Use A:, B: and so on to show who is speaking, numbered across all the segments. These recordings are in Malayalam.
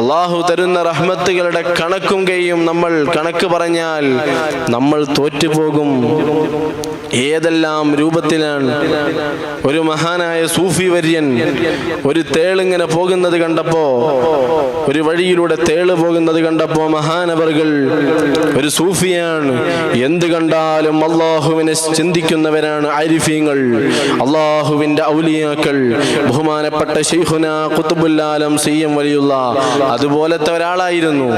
A: അള്ളാഹു തരുന്ന റഹ്മത്തുകളുടെ കണക്കും കൈയും നമ്മൾ കണക്ക് പറഞ്ഞാൽ നമ്മൾ തോറ്റുപോകും. ഏതെല്ലാം രൂപത്തിലാണ് ഒരു മഹാനായ സൂഫി വര്യൻ ഒരു തേളിങ്ങനെ പോകുന്നത് കണ്ടപ്പോ ഒരു വഴിയിലൂടെ തേൾ പോകുന്നത് കണ്ടപ്പോ മഹാനവറുകൾ ഒരു സൂഫിയാണ്. എന്ത് കണ്ടാലും അള്ളാഹുവിനെ ചിന്തിക്കുന്നവരാണ് ആരിഫീങ്ങൾ അള്ളാഹുവിന്റെ ഔലിയാക്കൾ. ബഹുമാനപ്പെട്ട ഷെയ്ഖുന കുത്തുബുല്ലാലം സി എം വലിയുള്ള അതുപോലത്തെ ഒരാളായിരുന്നു.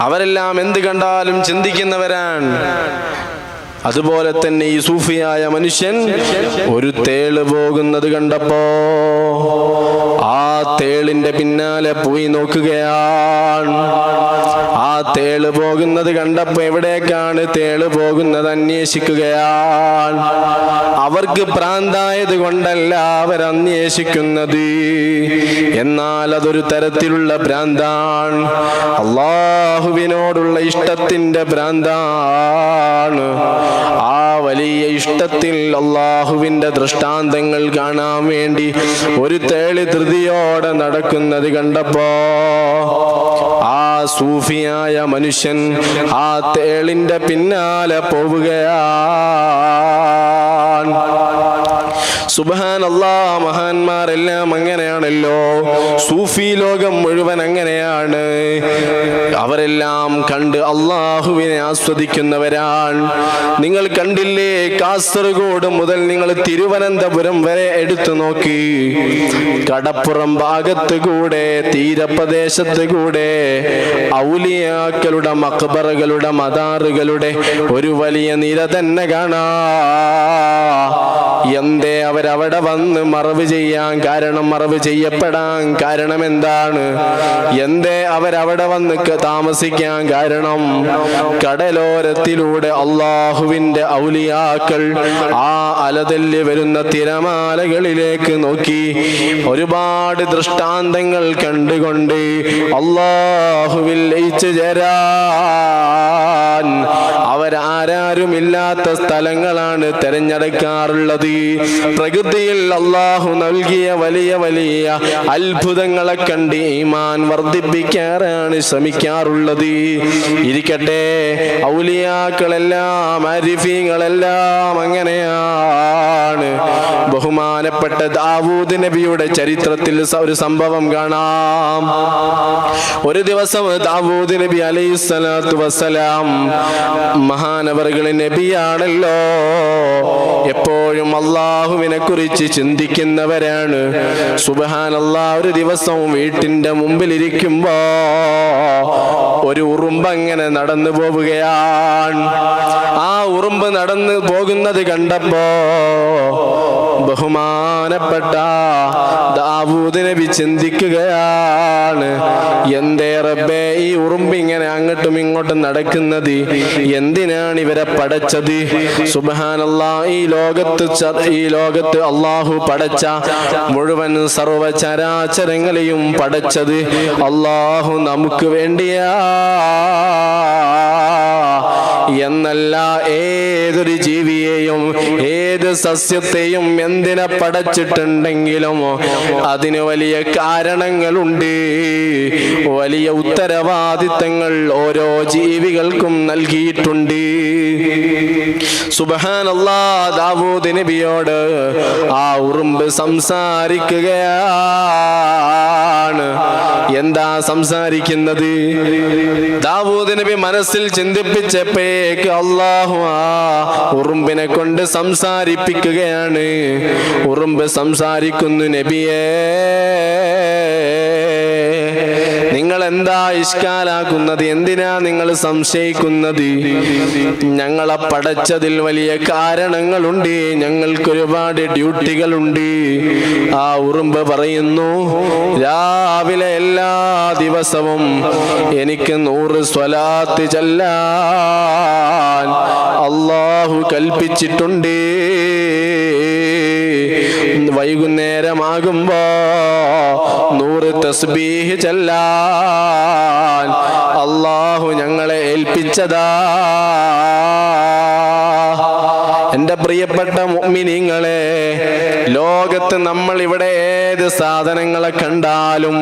A: അവരെല്ലാം എന്ത് കണ്ടാലും ചിന്തിക്കുന്നവരാണ്. അതുപോലെ തന്നെ ഈ സൂഫിയായ മനുഷ്യൻ ഒരു തേൾ പോകുന്നത് കണ്ടപ്പോ ആ തേളിന്റെ പിന്നാലെ പോയി നോക്കുകയാണ്. ആ തേൾ പോകുന്നത് കണ്ടപ്പോ എവിടേക്കാണ് തേൾ പോകുന്നത് അന്വേഷിക്കുകയാണ്. അവർക്ക് പ്രാന്തായത് കൊണ്ടല്ല അന്വേഷിക്കുന്നത് എന്നാൽ അതൊരു തരത്തിലുള്ള ഭ്രാന്താണ് അള്ളാഹുവിനോടുള്ള ഇഷ്ടത്തിന്റെ ഭ്രാന്താണ് ആ വലിയ ഇഷ്ടത്തിൽ അള്ളാഹുവിന്റെ ദൃഷ്ടാന്തങ്ങൾ കാണാൻ വേണ്ടി ഒരു തേളി ധൃതിയോടെ നടക്കുന്നത് കണ്ടപ്പോ ആ സൂഫിയായ മനുഷ്യൻ ആ തേളിന്റെ പിന്നാലെ പോവുകയാണ്. സുബാൻ അല്ലാ മഹാന്മാരെല്ലാം അങ്ങനെയാണല്ലോ. സൂഫി ലോകം മുഴുവൻ അങ്ങനെയാണ്. അവരെല്ലാം കണ്ട് അള്ളാഹുവിനെ ആസ്വദിക്കുന്നവരാണ്. നിങ്ങൾ കണ്ടില്ലേ കാസർഗോഡ് മുതൽ നിങ്ങൾ തിരുവനന്തപുരം വരെ എടുത്തു നോക്കി. കടപ്പുറം ഭാഗത്ത് കൂടെ തീരപ്രദേശത്ത് കൂടെ ഔലിയാക്കളുടെ മക്ബറുകളുടെ മദാറുകളുടെ ഒരു വലിയ നിര തന്നെ കാണാ. എന്തേ അവരവിടെ വന്ന് മറവ് ചെയ്യാൻ കാരണം മറവ് ചെയ്യപ്പെടാൻ കാരണം എന്താണ്? എന്തേ അവരവിടെ വന്ന് താമസിക്കാൻ കാരണം? കടലോരത്തിലൂടെ അള്ളാഹുവിന്റെ ഔലിയാക്കൾ ആ അലതല്ല് വരുന്ന തിരമാലകളിലേക്ക് നോക്കി ഒരുപാട് ദൃഷ്ടാന്തങ്ങൾ കണ്ടുകൊണ്ട് അള്ളാഹുവിൽ ലയിച്ചു ചേരാൻ അവരാരുമില്ലാത്ത സ്ഥലങ്ങളാണ് തെരഞ്ഞെടുക്കാറുള്ളത്. പ്രകൃതിയിൽ അള്ളാഹു നൽകിയ വലിയ വലിയ അത്ഭുതങ്ങളെ കണ്ട് ഈമാൻ വർദ്ധിപ്പിക്കാറാണ് ശ്രമിക്കാറുള്ളത്. ഇരിക്കട്ടെ ഔലിയാക്കളെല്ലാം അരിഫീങ്ങളെല്ലാം അങ്ങനെയാണ്. ബഹുമാനപ്പെട്ട ദാവൂദ് നബിയുടെ ചരിത്രത്തിൽ ഒരു സംഭവം കാണാം. ഒരു ദിവസം ദാവൂദ് നബി അലൈഹി സ്വലാത്തു വസ്സലാം മഹാനവറുകൾ നബിയാണല്ലോ എപ്പോഴും അള്ളാഹുവിനെ കുറിച്ച് ചിന്തിക്കുന്നവരാണ്. സുബഹാൻ ഒരു ദിവസവും വീട്ടിന്റെ മുമ്പിലിരിക്കുമ്പോ ഒരു ഉറുമ്പ് അങ്ങനെ നടന്നു പോവുകയാണ്. ആ ഉറുമ്പ് നടന്നു പോകുന്നത് കണ്ടപ്പോ ബഹുമാനപ്പെട്ട ദാവൂദ് നബി ചിന്തിക്കുകയാണ് എന്തേ റബ്ബേ ഈ ഉറുമ്പ് ഇങ്ങനെ അങ്ങോട്ടും ഇങ്ങോട്ടും നടക്കുന്നത്? എന്തിനാണ് ഇവരെ പടച്ചത്? സുബഹാനല്ലാ ഈ ലോകത്ത് ഈ ലോകത്ത് അള്ളാഹു പടച്ച മുഴുവൻ സർവചരാചരങ്ങളെയും പടച്ചത് അള്ളാഹു നമുക്ക് വേണ്ടിയാ. എന്നല്ല ഏതൊരു ജീവിയെയും ഏത് സസ്യത്തെയും എന്തിനെ പടച്ചിട്ടുണ്ടെങ്കിലും അതിന് വലിയ കാരണങ്ങളുണ്ട്. വലിയ ഉത്തരവാദിത്തങ്ങൾ ഓരോ ജീവികൾക്കും നൽകിയിട്ടുണ്ട്. സുബഹാനല്ലാ ദാവൂദ് നബിയോട് ആ ഉറുമ്പ് സംസാരിക്കുകയാണ്. എന്താ സംസാരിക്കുന്നത്? ദാവൂദ് നബി മനസ്സിൽ ചിന്തിപ്പിച്ചപ്പോഴേക്ക് അള്ളാഹു ഉറുമ്പിനെ കൊണ്ട് സംസാരിപ്പിക്കുകയാണ്. ഉറുമ്പ് സംസാരിക്കുന്നു നബിയേ. നിങ്ങൾ എന്താ ഇഷ്കാലാക്കുന്നത്? എന്തിനാ നിങ്ങൾ സംശയിക്കുന്നത്? ഞങ്ങളെ പടച്ചതിൽ വലിയ കാരണങ്ങളുണ്ട്. ഞങ്ങൾക്ക് ഒരുപാട് ഡ്യൂട്ടികളുണ്ട്. ആ ഉറുമ്പ് പറയുന്നു രാവിലെ എല്ലാ ദിവസവും എനിക്ക് നൂറ് സ്വലാത്ത് ചെല്ലാൻ അള്ളാഹു കൽപ്പിച്ചിട്ടുണ്ട്. വൈകുന്നേരമാകുമ്പോ നൂറ് തസ്ബീഹ് ചെല്ലാൻ അള്ളാഹു ഞങ്ങളെ ഏൽപ്പിച്ചതാ. എന്റെ പ്രിയപ്പെട്ട മുഅ്മിനീങ്ങളെ ലോകത്ത് നമ്മൾ ഇവിടെ ഏത് സാധനങ്ങളെ കണ്ടാലും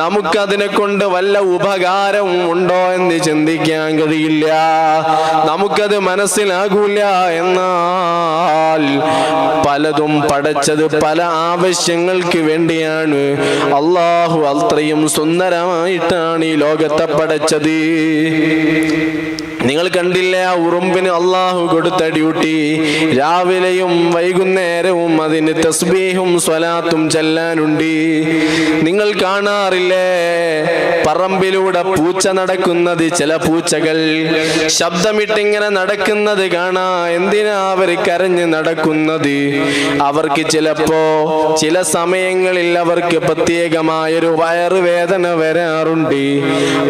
A: നമുക്കതിനെ കൊണ്ട് വല്ല ഉപകാരവും ഉണ്ടോ എന്ന് ചിന്തിക്കാൻ കഴിയില്ല. നമുക്കത് മനസ്സിലാകൂല എന്നാൽ പലതും പടച്ചത് പല ആവശ്യങ്ങൾക്ക് വേണ്ടിയാണ്. അള്ളാഹു അത്രയും സുന്ദരമായിട്ടാണ് ഈ ലോകത്തെ പടച്ചത്. നിങ്ങൾ കണ്ടില്ലേ ആ ഉറുമ്പിന് അള്ളാഹു കൊടുത്ത ഡ്യൂട്ടി? രാവിലെയും വൈകുന്നേരവും അതിന് തസ്ബീഹും സ്വലാത്തും ചെല്ലാനുണ്ട്. നിങ്ങൾ കാണാറില്ലേ? പറമ്പിലൂടെ പൂച്ച നടക്കുന്നത് ചില പൂച്ചകൾ. ശബ്ദമിട്ടിങ്ങനെ നടക്കുന്നത് കാണാ. എന്തിനാ അവർ കരഞ്ഞ് നടക്കുന്നത്? അവർക്ക് ചിലപ്പോ ചില സമയങ്ങളിൽ അവർക്ക് പ്രത്യേകമായൊരു വയറുവേദന വരാറുണ്ട്.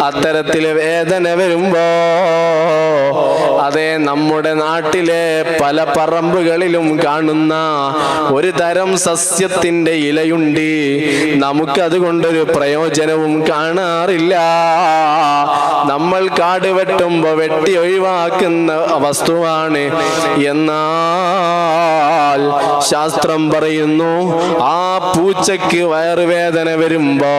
A: അത്തരത്തിലെ വേദന വരുമ്പോ അതെ നമ്മുടെ നാട്ടിലെ പല പറമ്പുകളിലും കാണുന്ന ഒരു തരം സസ്യത്തിന്റെ ഇലയുണ്ട്. നമുക്കത് കൊണ്ടൊരു പ്രയോജനവും കാണാറില്ല. നമ്മൾ കാട് വെട്ടുമ്പോ വെട്ടി ഒഴിവാക്കുന്ന വസ്തുവാണ്. എന്നാൽ ശാസ്ത്രം പറയുന്നു ആ പൂച്ചയ്ക്ക് വയറുവേദന വരുമ്പോ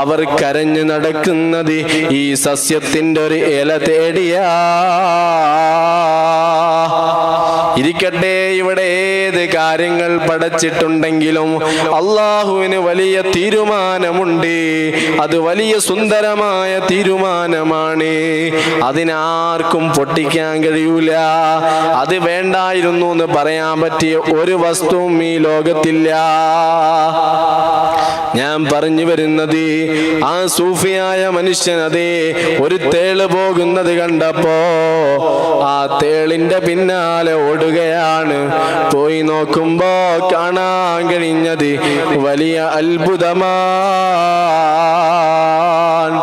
A: അവർ കരഞ്ഞു നടക്കുന്നത് ഈ സസ്യത്തിന്റെ ഒരു ഇല തേടിയാ. ഇരിക്കട്ടെ ഇവിടെ ഏത് കാര്യങ്ങൾ പടച്ചിട്ടുണ്ടെങ്കിലും അള്ളാഹുവിന് വലിയ തീരുമാനമുണ്ട്. അത് വലിയ സുന്ദരമായ തീരുമാനമാണ്. അതിനാർക്കും പൊട്ടിക്കാൻ കഴിയൂല. അത് വേണ്ടായിരുന്നു എന്ന് പറയാൻ പറ്റിയ ഒരു വസ്തുവും ഈ ലോകത്തില്ല. ഞാൻ പറഞ്ഞു വരുന്നത് ആ സൂഫിയായ മനുഷ്യൻ അതേ ഒരു തേൾ പോകുന്നത് കണ്ടപ്പോ ആ തേളിന്റെ പിന്നാലെ ഓടുകയാണ്. പോയി നോക്കുമ്പോ കാണാൻ കഴിഞ്ഞത് വലിയ അത്ഭുതമാണ് ആ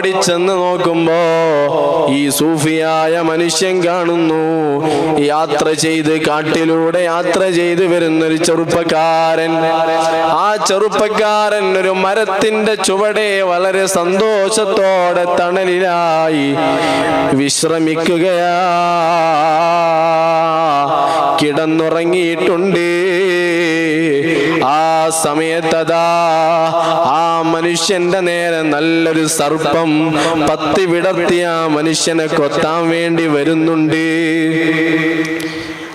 A: തേളതാ ചെന്ന് നോക്കുമ്പോ ഈ സൂഫിയായ മനുഷ്യൻ കാണുന്നു. യാത്ര ചെയ്ത് കാട്ടിലൂടെ യാത്ര ചെയ്ത് വരുന്നൊരു ചെറുപ്പക്കാരൻ. ആ ചെറുപ്പക്കാരൻ ഒരു മരത്തിന്റെ ചുവടെ വളരെ സന്തോഷത്തോടെ തണലിലായി വിശ്രമിക്കുകയാ. കിടന്നുറങ്ങിയിട്ടുണ്ട്. ആ സമയത്തതാ ആ മനുഷ്യന്റെ നേരെ നല്ലൊരു സർപ്പം പത്തി വിടർത്തിയ മനുഷ്യനെ കൊത്താൻ വേണ്ടി വരുന്നുണ്ട്.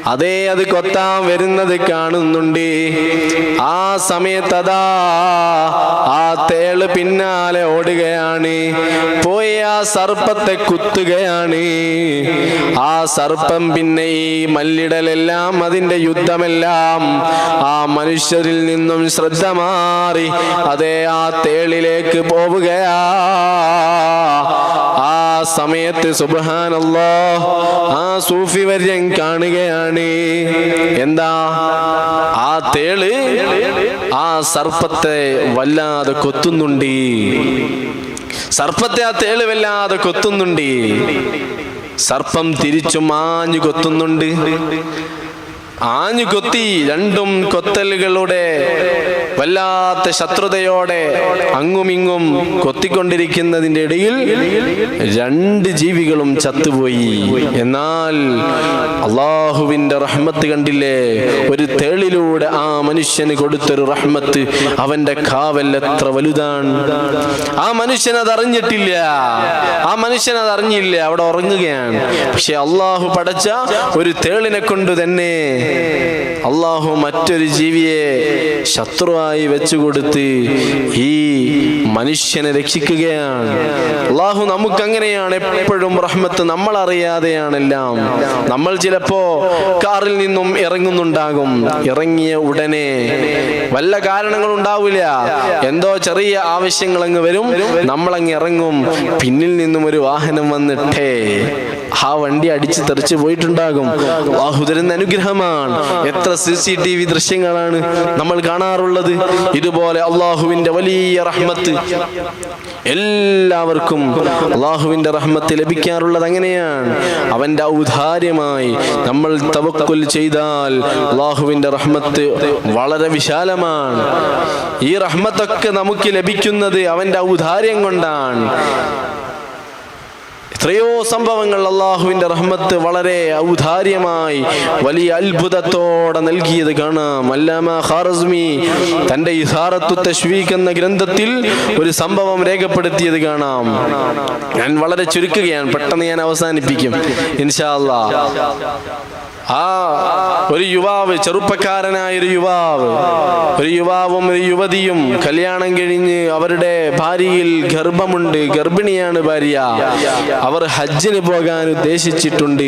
A: അതേ അത് കൊത്താൻ വരുന്നത് കാണുന്നുണ്ട്. ആ സമയത്തതാ ആ തേൾ പിന്നാലെ ഓടുകയാണ്. പോയി ആ സർപ്പത്തെ കുത്തുകയാണ്. ആ സർപ്പം പിന്നെ ഈ മല്ലിടലെല്ലാം അതിന്റെ യുദ്ധമെല്ലാം ആ മനുഷ്യരിൽ നിന്നും ശ്രദ്ധ മാറി അതേ ആ തേളിലേക്ക് പോവുകയാ. സമയത്ത് സുബാനല്ലോ ആ സൂഫി വര്യൻ കാണുകയാണ്. എന്താ? ആ തേൾ ആ സർപ്പത്തെ വല്ലാതെ കൊത്തുന്നുണ്ട്. സർപ്പത്തെ ആ തേൾ വല്ലാതെ കൊത്തുന്നുണ്ട്. സർപ്പം തിരിച്ചു മാഞ്ഞു കൊത്തുന്നുണ്ട്. ആഞ്ഞു കൊത്തി രണ്ടും കൊത്തലുകളുടെ വല്ലാത്ത ശത്രുതയോടെ അങ്ങുമിങ്ങും കൊത്തിക്കൊണ്ടിരിക്കുന്നതിന്റെ ഇടയിൽ രണ്ട് ജീവികളും ചത്തുപോയി. എന്നാൽ അള്ളാഹുവിന്റെ റഹ്മത്ത് കണ്ടില്ലേ? ഒരു തേളിലൂടെ ആ മനുഷ്യന് കൊടുത്തൊരു റഹ്മത്ത് അവന്റെ കാവൽ എത്ര വലുതാണ്. ആ മനുഷ്യൻ അതറിഞ്ഞിട്ടില്ല ആ മനുഷ്യൻ അതറിഞ്ഞില്ല അവിടെ ഉറങ്ങുകയാണ്. പക്ഷെ അള്ളാഹു പടച്ച ഒരു തേളിനെ കൊണ്ട് തന്നെ അള്ളാഹു മറ്റൊരു ജീവിയെ ശത്രുവായി വെച്ചുകൊടുത്ത് ഈ മനുഷ്യനെ രക്ഷിക്കുകയാണ്. അള്ളാഹു നമുക്ക് അങ്ങനെയാണ് എപ്പോഴും റഹ്മത്ത് നമ്മൾ അറിയാതെയാണെല്ലാം നമ്മൾ ചിലപ്പോ കാറിൽ നിന്നും ഇറങ്ങുന്നുണ്ടാകും. ഇറങ്ങിയ ഉടനെ വല്ല കാരണങ്ങൾ ഉണ്ടാവില്ല എന്തോ ചെറിയ ആവശ്യങ്ങൾ അങ്ങ് വരും. നമ്മൾ അങ്ങ് ഇറങ്ങും. പിന്നിൽ നിന്നും ഒരു വാഹനം വന്നിട്ടേ ആ വണ്ടി അടിച്ച് തെറിച്ച് പോയിട്ടുണ്ടാകും. അള്ളാഹു തരുന്ന അനുഗ്രഹമാണ് എത്ര സി സി ടി വി ദൃശ്യങ്ങളാണ് നമ്മൾ കാണാറുള്ളത്. ഇതുപോലെ അള്ളാഹുവിന്റെ വലിയ റഹ്മത്ത് എല്ലാവർക്കും അള്ളാഹുവിന്റെ റഹ്മത്ത് ലഭിക്കാറുള്ളത് അങ്ങനെയാണ്. അവന്റെ ഔദാര്യമായി നമ്മൾ തവക്കുൽ ചെയ്താൽ അള്ളാഹുവിന്റെ റഹ്മത്ത് വളരെ വിശാലമാണ്. ഈ റഹ്മത്തൊക്കെ നമുക്ക് ലഭിക്കുന്നത് അവന്റെ ഔദാര്യം കൊണ്ടാണ്. എത്രയോ സംഭവങ്ങൾ അള്ളാഹുവിന്റെ റഹ്മത്ത് വളരെ ഔദാര്യമായി വലിയ അത്ഭുതത്തോടെ നൽകിയത് കാണാം. അല്ലാമ ഖാറസ്മി തന്റെ ഇസാറത്തു തശ്വീഖ് എന്ന ഗ്രന്ഥത്തിൽ ഒരു സംഭവം രേഖപ്പെടുത്തിയത് കാണാം. ഞാൻ വളരെ ചുരുക്കുകയാണ് പെട്ടെന്ന് ഞാൻ അവസാനിപ്പിക്കും. ഇൻഷാ അല്ലാ ആ ഒരു യുവാവ് ചെറുപ്പക്കാരനായ ഒരു യുവാവ്. ഒരു യുവാവും ഒരു യുവതിയും കല്യാണം കഴിഞ്ഞ് അവരുടെ ഭാര്യയിൽ ഗർഭമുണ്ട്. ഗർഭിണിയാണ് ഭാര്യ. അവർ ഹജ്ജിന് പോകാൻ ഉദ്ദേശിച്ചിട്ടുണ്ട്.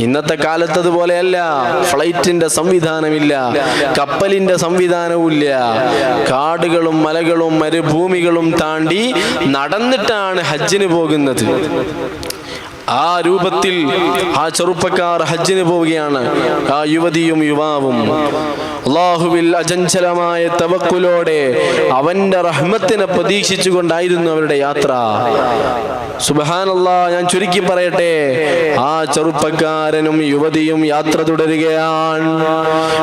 A: ഇന്നത്തെ കാലത്ത് അതുപോലെയല്ല ഫ്ലൈറ്റിന്റെ സംവിധാനമില്ല. കപ്പലിന്റെ സംവിധാനവുമില്ല. കാടുകളും മലകളും മരുഭൂമികളും താണ്ടി നടന്നിട്ടാണ് ഹജ്ജിന് പോകുന്നത്. ആ രൂപത്തിൽ ആ ചെറുപ്പക്കാർ ഹജ്ജിന് പോവുകയാണ്. ആ യുവതിയും യുവാവും. അള്ളാഹുവിൽ അജഞ്ചലമായ തവക്കുലോടെ അവന്റെ റഹ്മത്തിനെ പ്രതീക്ഷിച്ചുകൊണ്ടായിരുന്നു അവരുടെ യാത്ര. സുബഹാനല്ലാ ഞാൻ ചുരുക്കി പറയട്ടെ. ആ ചെറുപ്പക്കാരനും യുവതിയും യാത്ര തുടരുകയാണ്.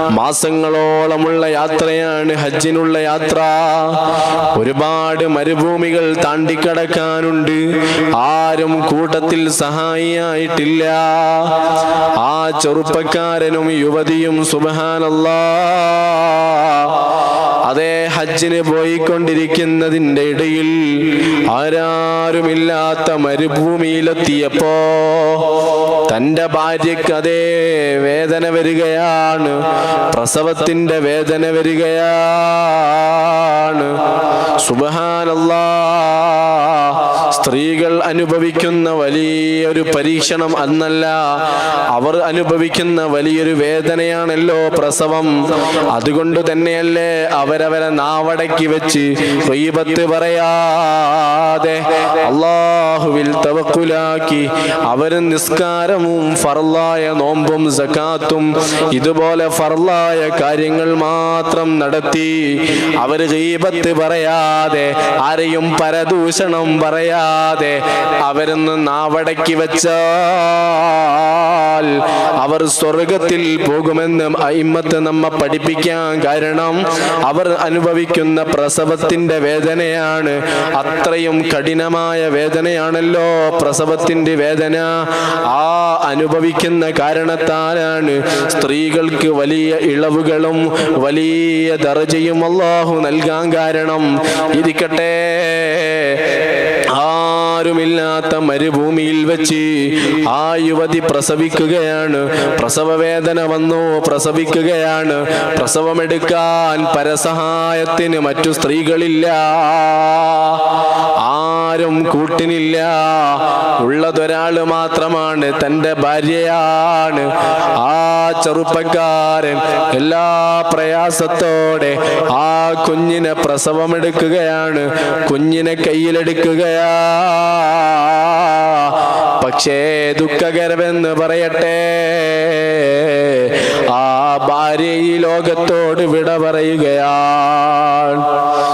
A: മാസങ്ങളോളമുള്ള യാത്രയാണ് ഹജ്ജിനുള്ള യാത്ര. ഒരുപാട് മരുഭൂമികൾ താണ്ടിക്കടക്കാനുണ്ട്. ആരും കൂട്ടത്തിൽ സഹായിയായിട്ടില്ല. ആ ചെറുപ്പക്കാരനും യുവതിയും സുബഹാനല്ലാ. അതേ ഹജ്ജിന് പോയിക്കൊണ്ടിരിക്കുന്നതിന്റെ ഇടയിൽ ആരാരുമില്ലാത്ത മരുഭൂമിയിലെത്തിയപ്പോ തന്റെ ഭാര്യയ്ക്ക് അതേ വേദന വരികയാണ്. പ്രസവത്തിന്റെ വേദന വരികയാണ്. സുബഹാനല്ലാ. സ്ത്രീകൾ അനുഭവിക്കുന്ന വലിയൊരു പരീക്ഷണം അന്നല്ല. അവർ അനുഭവിക്കുന്ന വലിയൊരു വേദനയാണല്ലോ പ്രസവം. അതുകൊണ്ട് തന്നെയല്ലേ അവരവരെ നാവടക്കി വെച്ച് പറയാതെ അള്ളാഹുവിൽ തവക്കുലാക്കി അവർ നിസ്കാരവും ഫർലായ നോമ്പും സക്കാത്തും ഇതുപോലെ ഫർലായ കാര്യങ്ങൾ മാത്രം നടത്തി അവർ ഗീബത്ത് പറയാതെ ആരെയും പരദൂഷണം പറയാതെ അവരെന്ന് നാവടക്കി വെച്ചാൽ അവർ സ്വർഗത്തിൽ പോകുമെന്ന് അയിമത്ത് നമ്മ പഠിപ്പിക്കാൻ കാരണം അവർ അനുഭവിക്കുന്ന പ്രസവത്തിന്റെ വേദനയാണ്. അത്രയും കഠിനമായ വേദനയാണല്ലോ പ്രസവത്തിന്റെ വേദന. ആ അനുഭവിക്കുന്ന കാരണത്താലാണ് സ്ത്രീകൾക്ക് വലിയ ഇളവുകളും വലിയ ദർജയും അള്ളാഹു നൽകാൻ കാരണം. ഇരിക്കട്ടെ. ആരുമില്ലാത്ത മരുഭൂമിയിൽ വെച്ച് ആ യുവതി പ്രസവിക്കുകയാണ്. പ്രസവ വേദന വന്നു പ്രസവിക്കുകയാണ്. പ്രസവമെടുക്കാൻ പരസഹായത്തിന് മറ്റു സ്ത്രീകളില്ല. ആരും കൂട്ടിനില്ല. ഉള്ളതൊരാൾ മാത്രമാണ് തന്റെ ഭാര്യയാണ്. ആ ചെറുപ്പക്കാരൻ എല്ലാ പ്രയാസത്തോടെ ആ കുഞ്ഞിനെ പ്രസവമെടുക്കുകയാണ്. കുഞ്ഞിനെ കയ്യിലെടുക്കുകയാ പക്ഷേ ദുഃഖകരമെന്ന് പറയട്ടെ. ആ ഭാര്യ ഈ ലോകത്തോട് വിട പറയുകയാണ്.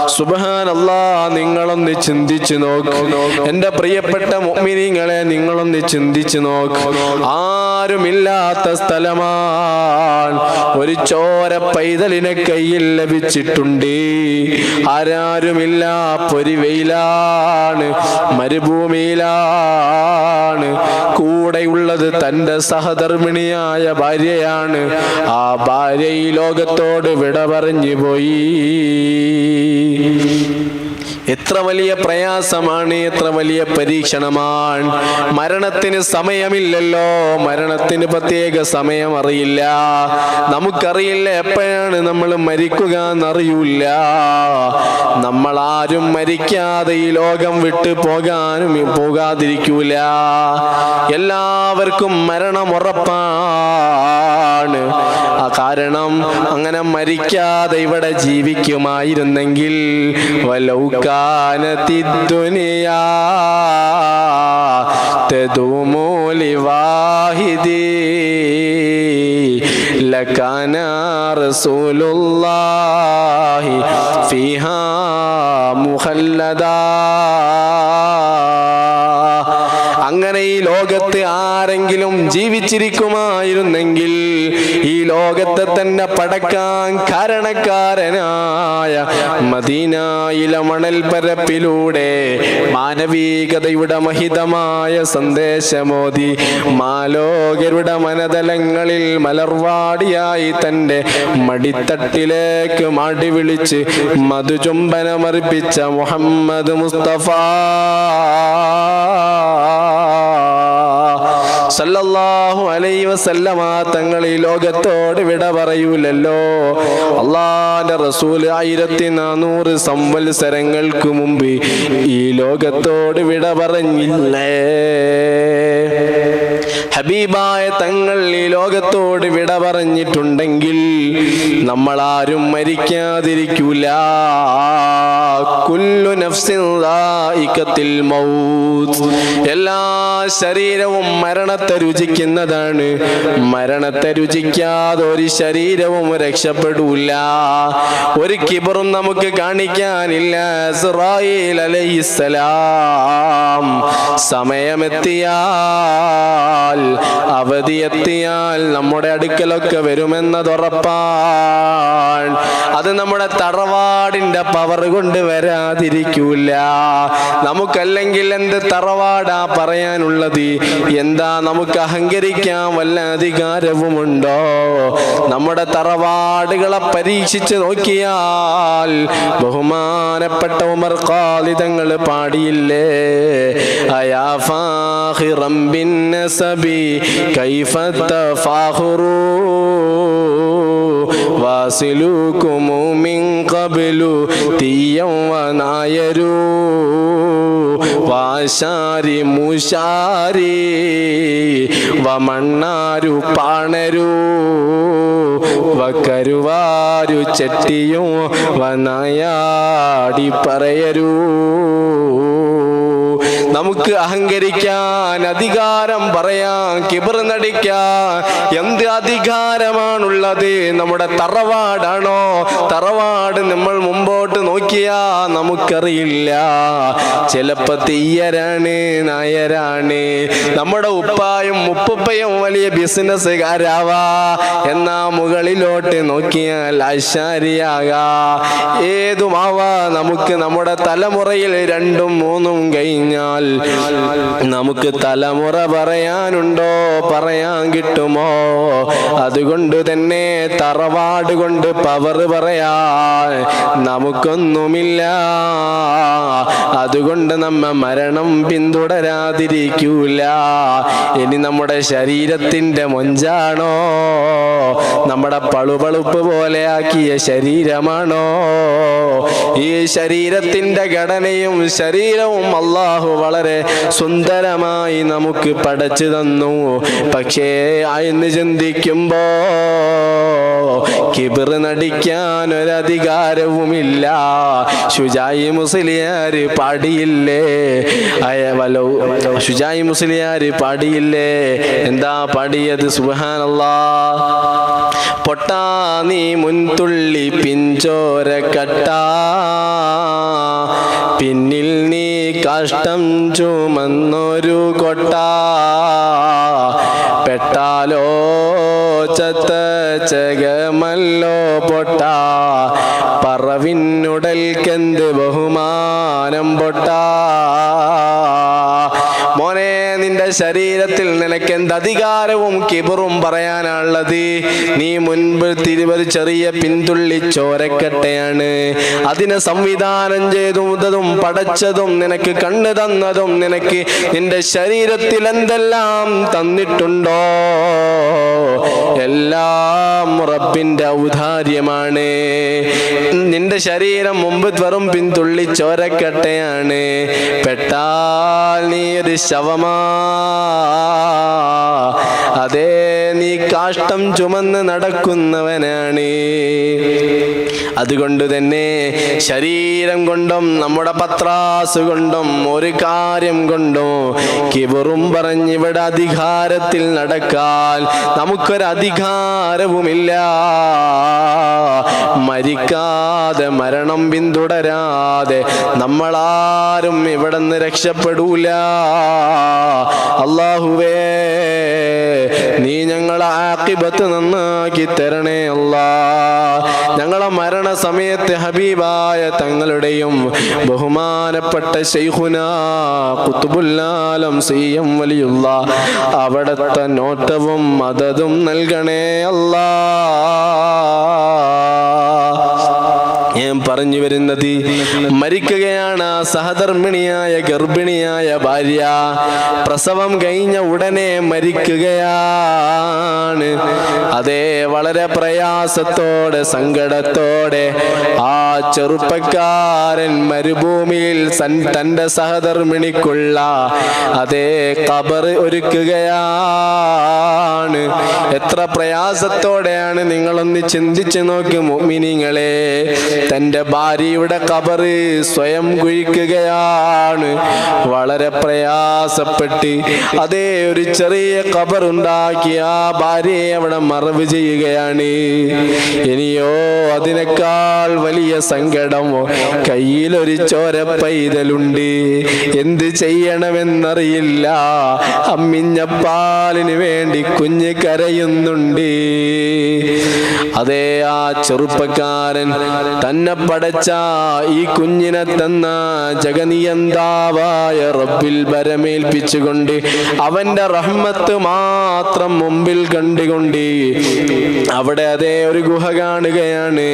A: സുബഹാനല്ലാ നിങ്ങളൊന്ന് ചിന്തിച്ചു നോക്ക്. എന്റെ പ്രിയപ്പെട്ട മുഅ്മിനീങ്ങളെ നിങ്ങളൊന്ന് ചിന്തിച്ചു നോക്കൂ. ആരുമില്ലാത്ത സ്ഥലമാണ്. ഒരു ചോര പൈതലിനെ കയ്യിൽ ലഭിച്ചിട്ടുണ്ട്. ആരാരുമില്ല പൊരിവയിലാണ് മരുഭൂമിയിലാണ്. കൂടെയുള്ളത് തന്റെ സഹധർമ്മിണിയായ ഭാര്യയാണ്. ആ ഭാര്യ ഈ ലോകത്തോട് വിട പറഞ്ഞു പോയി. Amém. എത്ര വലിയ പ്രയാസമാണ് എത്ര വലിയ പരീക്ഷണമാണ്. മരണത്തിന് സമയമില്ലല്ലോ മരണത്തിന് പ്രത്യേക സമയം അറിയില്ല നമുക്കറിയില്ല എപ്പോഴാണ് നമ്മൾ മരിക്കുക എന്നറിയില്ല നമ്മൾ ആരും മരിക്കാതെ ഈ ലോകം വിട്ടു പോകാനും പോകാതിരിക്കൂല. എല്ലാവർക്കും മരണം ഉറപ്പാണ്. കാരണം അങ്ങനെ മരിക്കാതെ ഇവിടെ ജീവിക്കുമായിരുന്നെങ്കിൽ كانت الدنيا تدوم لواحدي لكان رسول الله فيها مخلدا അങ്ങനെ ഈ ലോക ലോകത്ത് ആരെങ്കിലും ജീവിച്ചിരിക്കുമായിരുന്നെങ്കിൽ ഈ ലോകത്തെ തന്നെ പടക്കാൻ കാരണക്കാരനായ മദീനായിലെ മണൽ പരപ്പിലൂടെ മാനവികതയുടെ മഹിതമായ സന്ദേശമോദി മാലോകരുടെ മനതലങ്ങളിൽ മലർവാടിയായി തന്റെ മടിത്തട്ടിലേക്ക് മാടി വിളിച്ച് മധുചുംബനമർപ്പിച്ച മുഹമ്മദ് മുസ്തഫ. സല്ലല്ലാഹു വസല്ലമ ലോകത്തോട് വിട പറയൂലല്ലോ. അള്ളാന്റെ റസൂൽ ആയിരത്തി നാനൂറ് സംവത്സരങ്ങൾക്ക് മുമ്പ് ഈ ലോകത്തോട് വിട പറഞ്ഞില്ലേ? ഹബീബായ തങ്ങൾ ഈ ലോകത്തോട് വിട പറഞ്ഞിട്ടുണ്ടെങ്കിൽ നമ്മളാരും മരിക്കാതിരിക്കൂല. കുല്ലു മൗത്ത്. എല്ലാ ശരീരവും മരണത്തെ രുചിക്കുന്നതാണ്. മരണത്തെ രുചിക്കാതെ ഒരു ശരീരവും രക്ഷപ്പെടൂല. ഒരു കിബറും നമുക്ക് കാണിക്കാനില്ല. സമയമെത്തിയാൽ അവധി എത്തിയാൽ നമ്മുടെ അടുക്കലൊക്കെ വരുമെന്നത് ഉറപ്പാൻ അത് നമ്മുടെ തറവാടിന്റെ പവർ കൊണ്ട് വരാതിരിക്കൂല. നമുക്കല്ലെങ്കിൽ എന്ത് തറവാടാ പറയാനുള്ളത്? എന്താ നമുക്ക് അഹങ്കരിക്കാൻ വല്ല അധികാരവുമുണ്ടോ? നമ്മുടെ തറവാടുകളെ പരീക്ഷിച്ച് നോക്കിയാൽ ബഹുമാനപ്പെട്ട ഉമർ കാലിതങ്ങൾ പാടിയില്ലേ? അയാ ഫാഹിറം സബി തഫാഖുറൂ വാസിലൂക്കും മിൻ ഖബ്ലു തീയം വനായരൂ വാശാരി മുശാരി വമണ്ണാരു പാണരു വക്കരുവാരു ചെട്ടിയും വനയാടി പറയരൂ നമുക്ക് അഹങ്കരിക്കാൻ അധികാരം പറയാൻ കിബർ നടിക്കാൻ എന്ത് അധികാരമാണുള്ളത്? നമ്മുടെ തറവാടാണോ? തറവാട് നമ്മൾ മുമ്പോട്ട് നോക്കിയാ നമുക്കറിയില്ല. ചിലപ്പോ തീയരാണ് നായരാണ്. നമ്മുടെ ഉപ്പായും ഉപ്പുപ്പയും വലിയ ബിസിനസ്സുകാരാവാ. എന്നാ മുകളിലോട്ട് നോക്കിയാൽ ആശാരിയാകാ ഏതുമാവാ നമുക്ക് നമ്മുടെ തലമുറയിൽ രണ്ടും മൂന്നും കഴിഞ്ഞാൽ നമുക്ക് തലമുറ പറയാനുണ്ടോ? പറയാൻ കിട്ടുമോ? അതുകൊണ്ട് തന്നെ തറവാട് കൊണ്ട് പവർ പറയാൻ നമുക്കൊന്നുമില്ല. അതുകൊണ്ട് നമ്മ മരണം പിന്തുടരാതിരിക്കൂല. ഇനി നമ്മുടെ ശരീരത്തിന്റെ മൊഞ്ചാണോ? നമ്മുടെ പളുപളുപ്പ് പോലെ ആക്കിയ ശരീരമാണോ? ഈ ശരീരത്തിന്റെ ഘടനയും ശരീരവും അള്ളാഹു വളരെ സുന്ദരമായി നമുക്ക് പടച്ചു തന്നു. പക്ഷേ എന്ന് ചിന്തിക്കുമ്പോ കിബിർ നടിക്കാൻ ഒരധികാരവുമില്ല ഷുജായി മുസ്ലിയാര് പാടിയില്ലേ? വലോ ഷുജായി മുസ്ലിയാര് പാടിയില്ലേ? എന്താ പാടിയത്? സുബാനല്ലാ പൊട്ടാ നീ മുൻതുള്ളി പിഞ്ചോര കട്ടാ പിന്നിൽ നീ കഷ്ടം ചുമന്നൊരു കൊട്ട. പെട്ടാലോ ചത്ത ചകമല്ലോ പൊട്ട. പറവിനുടൽക്കെന്ത് ബഹുമാനം പൊട്ട. നിന്റെ ശരീരത്തിൽ നിനക്ക് എന്ത് അധികാരവും കിബറും പറയാനുള്ളത്? നീ മുൻപ് തിരുവൊരു ചെറിയ പിന്തുള്ളി ചോരക്കട്ടയാണ്. അതിനെ സംവിധാനം ചെയ്തതും പടച്ചതും നിനക്ക് കണ്ണു തന്നതും നിനക്ക് നിന്റെ ശരീരത്തിൽ എന്തെല്ലാം തന്നിട്ടുണ്ടോ? എല്ലാം റബ്ബിന്റെ ഔദാര്യമാണ്. നിന്റെ ശരീരം മുമ്പ് വെറും പിന്തുള്ളി ചോരക്കട്ടയാണ്. പെട്ടാൽ നീ ഒരു ശവമാ അതേ നീ കാഷ്ടം ചുമന്ന് നടക്കുന്നവനാണ്. അതുകൊണ്ട് തന്നെ ശരീരം കൊണ്ടും നമ്മുടെ പത്രാസ് കൊണ്ടും ഒരു കാര്യം കൊണ്ടും കിബറും പറഞ്ഞിവിടെ അധികാരത്തിൽ നടക്കാൻ നമുക്കൊരധികാരവുമില്ല. മരിക്കാതെ മരണം പിന്തുടരാതെ നമ്മളാരും ഇവിടെ നിന്ന് രക്ഷപ്പെടൂല. അള്ളാഹുവേ നീ ഞങ്ങളെ ആക്കിബത്ത് നന്നാക്കി തരണേ അല്ലാ. ഞങ്ങളെ മരണ സമയത്ത് ഹബീബായ തങ്ങളുടെയും ബഹുമാനപ്പെട്ട ശൈഖുന കുത്തുബുല്ലാലം സീയം വലിയുള്ള അവിടത്തെ നോട്ടവും മതതും നൽകണേ അല്ലാ. ഞാൻ പറഞ്ഞു വരുന്നത് മരിക്കുകയാണ് സഹധർമ്മിണിയായ ഗർഭിണിയായ ഭാര്യ. പ്രസവം കഴിഞ്ഞ ഉടനെ മരിക്കുകയാണ്. അതേ വളരെ പ്രയാസത്തോടെ സങ്കടത്തോടെ ആ ചെറുപ്പക്കാരൻ മരുഭൂമിയിൽ തന്റെ സഹധർമ്മിണിക്കുള്ള അതേ കബർ ഒരുക്കുകയാണ്. എത്ര പ്രയാസത്തോടെയാണ് നിങ്ങളൊന്ന് ചിന്തിച്ചു നോക്കി മുഅ്മിനീങ്ങളെ തന്റെ ഭാര്യയുടെ കബറ് സ്വയം കുഴിക്കുകയാണ്. വളരെ പ്രയാസപ്പെട്ട് അതേ ഒരു ചെറിയ കബറുണ്ടാക്കിയ ആ ഭാര്യയെ അവിടെ മറവ് ചെയ്യുകയാണ്. ഇനിയോ അതിനേക്കാൾ വലിയ സങ്കടമോ? കയ്യിലൊരു ചോര പൈതലുണ്ട് എന്ത് ചെയ്യണമെന്നറിയില്ല. അമ്മിഞ്ഞ പാലിന് വേണ്ടി കുഞ്ഞ് കരയുന്നുണ്ട്. അതേ ആ ചെറുപ്പക്കാരൻ തന്നെ പടച്ച ഈ കുഞ്ഞിനെ തന്ന ജഗനിയന്താവായ റബ്ബിൽ ബരമേൽപ്പിച്ചുകൊണ്ട് അവന്റെ റഹ്മത്ത് മാത്രം മുമ്പിൽ കണ്ടുകൊണ്ട് അവിടെ അതേ ഒരു ഗുഹ കാണുകയാണ്.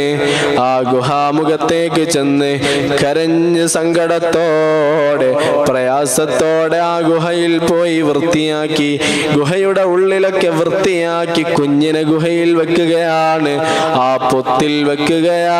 A: ആ ഗുഹാമുഖത്തേക്ക് ചെന്ന് കരഞ്ഞ് സങ്കടത്തോടെ പ്രയാസത്തോടെ ആ ഗുഹയിൽ പോയി വൃത്തിയാക്കി ഗുഹയുടെ ഉള്ളിലൊക്കെ വൃത്തിയാക്കി കുഞ്ഞിനെ ഗുഹയിൽ വെക്കുകയാണ്. ആ പൊത്തിൽ വെക്കുകയാ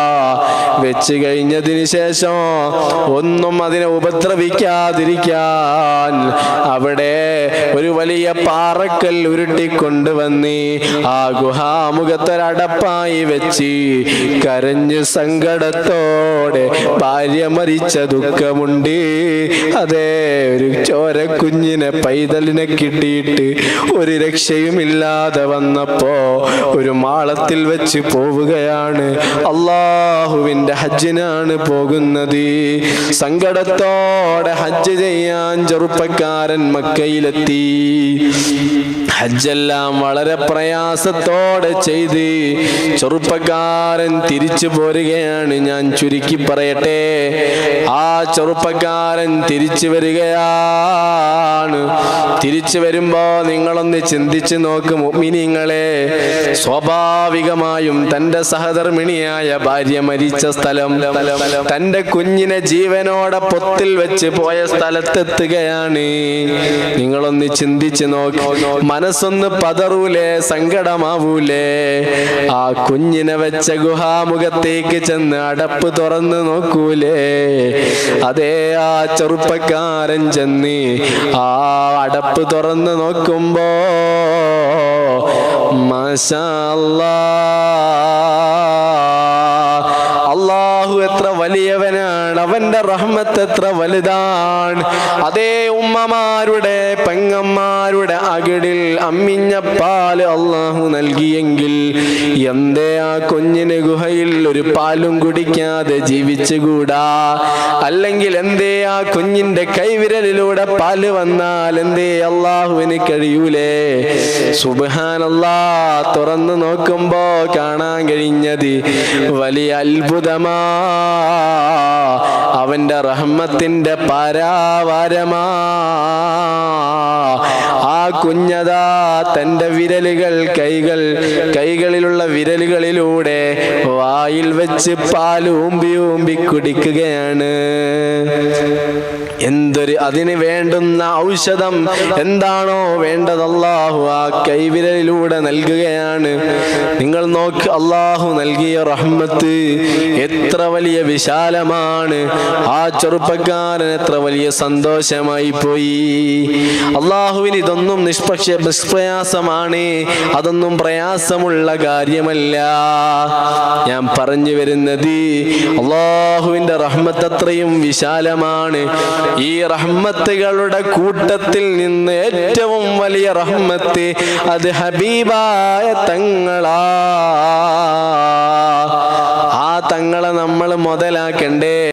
A: വെച്ച് കഴിഞ്ഞതിന് ശേഷം ഒന്നും അതിനെ ഉപദ്രവിക്കാതിരിക്കാൻ അവിടെ ഒരു വലിയ പാറക്കൽ ഉരുട്ടിക്കൊണ്ടുവന്ന് ആ ഗുഹാമുഖത്തൊരടപ്പായി വെച്ച് കരഞ്ഞു സങ്കടത്തോടെ ഭാര്യ മരിച്ച ദുഃഖമുണ്ട്. അതേ ഒരു ചോര കുഞ്ഞിനെ പൈതലിനെ കിട്ടിയിട്ട് ഒരു രക്ഷയുമില്ലാതെ വന്നപ്പോ ഒരു മാളത്തിൽ വെച്ച് പോവുകയാണ്. അള്ളാഹുവിന്റെ ഹജ്ജിനാണ് പോകുന്നത്. സങ്കടത്തോടെ ഹജ്ജ് ചെയ്യാൻ ചെറുപ്പക്കാരൻ മക്കയിലെത്തി. ഹജ്ജെല്ലാം വളരെ പ്രയാസത്തോടെ ചെയ്ത് ചെറുപ്പക്കാരൻ തിരിച്ചു പോരുകയാണ് ഞാൻ ചുരുക്കി പറയട്ടെ. ആ ചെറുപ്പക്കാരൻ തിരിച്ചു വരികയാണ്. തിരിച്ചു വരുമ്പോ നിങ്ങളൊന്ന് ചിന്തിച്ചു നോക്കും മിനിങ്ങളെ സ്വാഭാവികമായും തന്റെ സഹധർമ്മിണിയായ ഭാര്യ മരിച്ച സ്ഥലം. തന്റെ കുഞ്ഞിനെ ജീവനോടെ പൊത്തിൽ വെച്ച് പോയ സ്ഥലത്തെത്തുകയാണ്. നിങ്ങളൊന്ന് ചിന്തിച്ചു നോക്കി. മനസ്സൊന്ന് പതറൂലേ സങ്കടമാവൂലേ? ആ കുഞ്ഞിനെ വെച്ച ഗുഹാമുഖത്തേക്ക് ചെന്ന് അടപ്പ് തുറന്ന് നോക്കൂലേ? അതേ ആ ചെറുപ്പക്കാരൻ ചെന്ന് ആ അടപ്പ് തുറന്ന് നോക്കുമ്പോ മാഷാ അള്ളാഹു എത്ര വലിയവനാണ് അവന്റെ റഹ്മത്ത് എത്ര വലുതാണ്. അതേ ഉമ്മമാരുടെ പെങ്ങന്മാരുടെ അകിടിൽ അമ്മിഞ്ഞ പാൽ അള്ളാഹു നൽകിയെങ്കിൽ എന്തേ ആ കുഞ്ഞിന് ഗുഹയിൽ ഒരു പാലും കുടിക്കാതെ ജീവിച്ചുകൂടാ? അല്ലെങ്കിൽ എന്തേ ആ കുഞ്ഞിന്റെ കൈവിരലിലൂടെ പാൽ വന്നാൽ എന്തേ അള്ളാഹുവിന് കഴിയൂലേ? സുബാനല്ലാ തുറന്നു നോക്കുമ്പോ കാണാൻ കഴിഞ്ഞത് വലിയ അത്ഭുതമാ. അവന്റെ റഹ്മത്തിന്റെ പരാവാരമാ. ആ കുഞ്ഞതാ തന്റെ വിരലുകൾ കൈകൾ കൈകളിലുള്ള വിരലുകളിലൂടെ വായിൽ വെച്ച് പാലൂമ്പി ഊമ്പി കുടിക്കുകയാണ് എന്തൊരു അതിന് വേണ്ടുന്ന ഔഷധം എന്താണോ വേണ്ടത് അള്ളാഹു ആ കൈവിരലിലൂടെ നൽകുകയാണ്. നിങ്ങൾ നോക്ക് അള്ളാഹു നൽകിയ റഹ്മത്ത് എത്ര വലിയ വിശാലമാണ്. ആ ചെറുപ്പക്കാരൻ എത്ര വലിയ സന്തോഷമായി പോയി. അള്ളാഹുവിന് ഇതൊന്നും നിഷ്പക്ഷ നിഷ്പ്രയാസമാണ്. അതൊന്നും പ്രയാസമുള്ള കാര്യമല്ല. ഞാൻ പറഞ്ഞു വരുന്നത് അള്ളാഹുവിന്റെ റഹ്മത്ത് അത്രയും വിശാലമാണ്. ഈ റഹ്മത്തുകളുടെ കൂട്ടത്തിൽ നിന്ന് ഏറ്റവും വലിയ റഹ്മത്ത് അത് ഹബീബായ തങ്ങളാ. ആ തങ്ങളെ നമ്മൾ മുതലാക്കണ്ടേ.